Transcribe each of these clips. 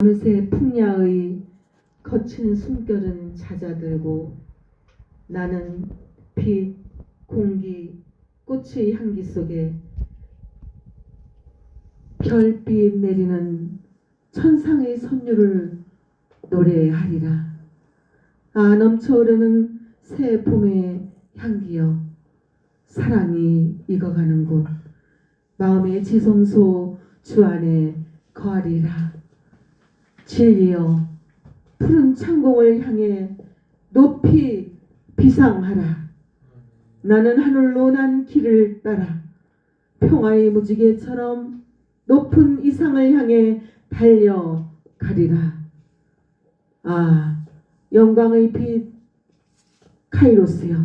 어느새 풍야의 거친 숨결은 잦아들고 나는 빛, 공기, 꽃의 향기 속에 별빛 내리는 천상의 선율을 노래하리라. 아 넘쳐오르는 새 봄의 향기여 사랑이 익어가는 곳 마음의 지성소 주 안에 거하리라. 진리여 푸른 창공을 향해 높이 비상하라. 나는 하늘로 난 길을 따라 평화의 무지개처럼 높은 이상을 향해 달려가리라. 아, 영광의 빛 카이로스여,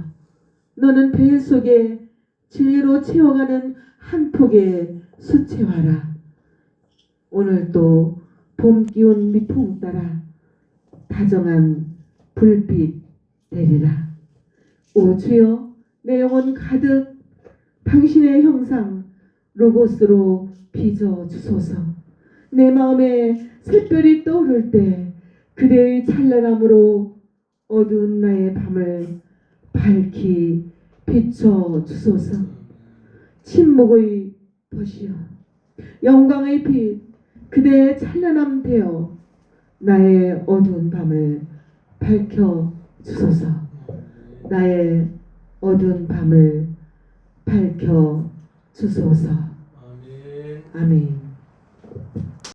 너는 배 속에 진리로 채워가는 한 폭의 수채화라. 오늘도 봄 기운 미풍 따라 다정한 불빛 내리라. 오 주여 내 영혼 가득 당신의 형상 로고스로 빚어 주소서. 내 마음에 샛별이 떠오를 때 그대의 찬란함으로 어두운 나의 밤을 밝히 비춰 주소서. 침묵의 벗이여 영광의 빛 그대의 찬란함 되어 나의 어두운 밤을 밝혀 주소서. 나의 어두운 밤을 밝혀 주소서. 아멘. 아멘.